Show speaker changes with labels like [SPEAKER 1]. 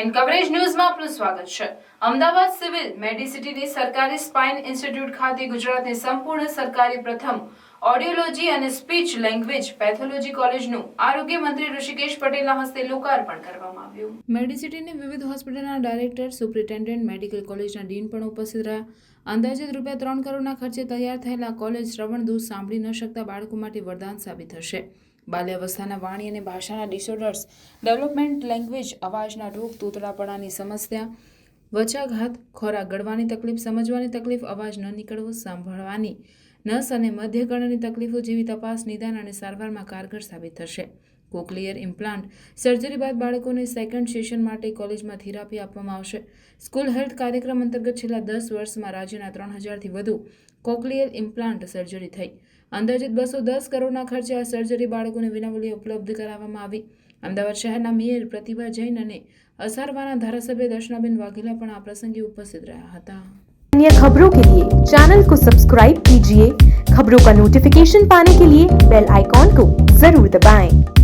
[SPEAKER 1] And coverage ન્યૂઝમાં આપનું સ્વાગત છે. અમદાવાદ સિવિલ મેડિસિટીની સરકારી સ્પાઇન ઇન્સ્ટિટ્યૂટ ખાતે ગુજરાતની સંપૂર્ણ સરકારી પ્રથમ ઓડિયોલોજી અને સ્પીચ લેંગ્વેજ પેથોલોજી કોલેજનું આરોગ્ય મંત્રી ઋષિકેશ પટેલના હસ્તે લોકાર્પણ કરવામાં આવ્યું. મેડિસિટીની વિવિધ હોસ્પિટલના ડાયરેક્ટર, સુપ્રિન્ટેન્ડન્ટ, મેડિકલ કોલેજના ડીન પણ ઉપસ્થિત રહ્યા. અંદાજિત રૂપિયા ત્રણ કરોડના ખર્ચે તૈયાર થયેલા કોલેજ શ્રવણ દૂર સાંભળી ન શકતા બાળકો માટે વરદાન સાબિત થશે. બાલ્યાવસ્થાના વાણી અને ભાષાના ડિસઓર્ડર્સ ડેવલપમેન્ટ લેંગ્વેજ અવાજના રોગ તૂતરાપણાની સમસ્યા વચાઘાત ખોરાક ગળવાની તકલીફ, સમજવાની તકલીફ, અવાજ ન નીકળવો, સાંભળવાની નસ અને મધ્યકર્ણની તકલીફો જેવી તપાસ, નિદાન અને સારવારમાં કારગર સાબિત થશે. કોકલિયર ઇમ્પ્લાન્ટ સર્જરી બાદ બાળકોને સેકન્ડ સેશન માટે કોલેજમાં થેરાપી આપવામાં આવશે સ્કૂલ હેલ્થ કાર્યક્રમ અંતર્ગત છેલ્લા દસ વર્ષમાં રાજ્યના ત્રણ હજારથી વધુ કોકલિયર ઇમ્પ્લાન્ટ સર્જરી થઈ અંદાજિત બસો દસ કરોડના ખર્ચે આ સર્જરી બાળકોને વિનામૂલ્યે ઉપલબ્ધ કરાવવામાં આવી અમદાવાદ શહેરના મેયર પ્રતિભા જૈન અને અસારવાના ધારાસભ્ય દર્શનાબેન વાઘેલા પણ આ પ્રસંગે ઉપસ્થિત રહ્યા હતા
[SPEAKER 2] अन्य खबरों के लिए चैनल को सब्सक्राइब कीजिए खबरों का नोटिफिकेशन पाने के लिए बेल आइकॉन को जरूर दबाएं।